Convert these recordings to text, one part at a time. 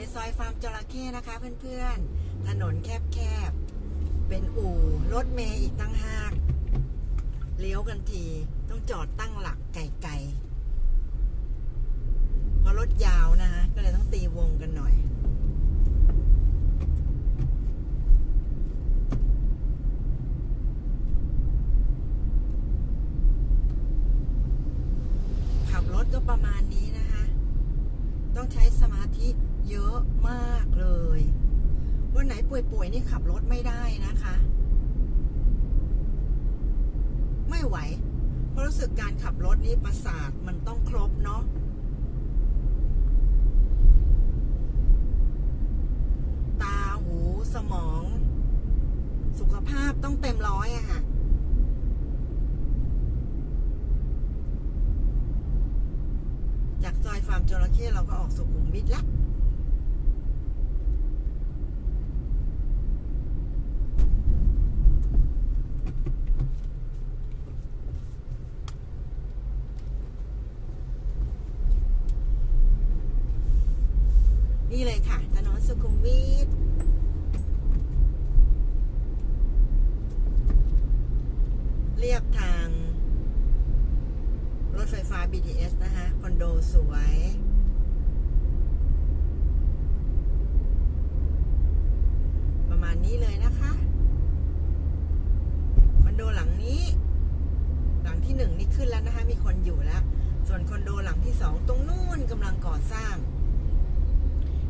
ในซอยฟาร์มจระเข้นะคะเพื่อนๆ ถนนแคบๆ เป็นอู่รถเมย์อีกตั้งหากเลี้ยวกันที ต้องจอดตั้งหลักไกลๆเพราะรถยาวนะคะ ก็เลยต้องตีวงกันหน่อยขับรถก็ประมาณนี้นะคะ ต้องใช้สมา ธิเยอะมากเลย วันไหนป่วยๆนี่ขับรถไม่ได้นะคะ ไม่ไหว เพราะรู้สึกการขับรถนี่ประสาทมันต้องครบเนาะตาหูสมอง สุขภาพต้องเต็มร้อยอะค่ะ จากซอยฟาร์มจระเข้เราก็ออกสุขุมวิทแล้วนี่เลยค่ะ ถนนสุขุมวิทเรียบทาง BTS นะคะคอนโดสวยประมาณนี้เลยนะคะคอนโดหลังนี้ หลังที่หนึ่งนี่ขึ้นแล้วนะคะ มีคนอยู่แล้ว ส่วนคอนโดหลังที่สองตรงนู่นกำลังก่อสร้าง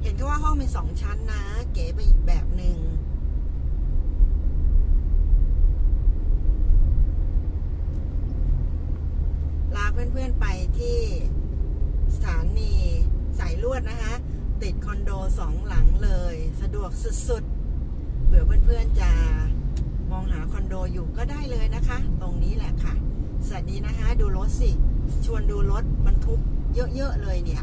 เห็นก็ว่าห้องเป็นสองชั้นนะ เก๋ไปอีกแบบหนึง่ง เพื่อนๆไปที่สถานีสายลวดนะคะ ติดคอนโดสองหลังเลย สะดวกสุดๆเผื่อเพื่อนๆจะมองหาคอนโดอยู่ก็ได้เลยนะคะ ตรงนี้แหละค่ะ สวัสดีนะคะ ดูรถสิ ชวนดูรถบรรทุกเยอะๆเลยเนี่ย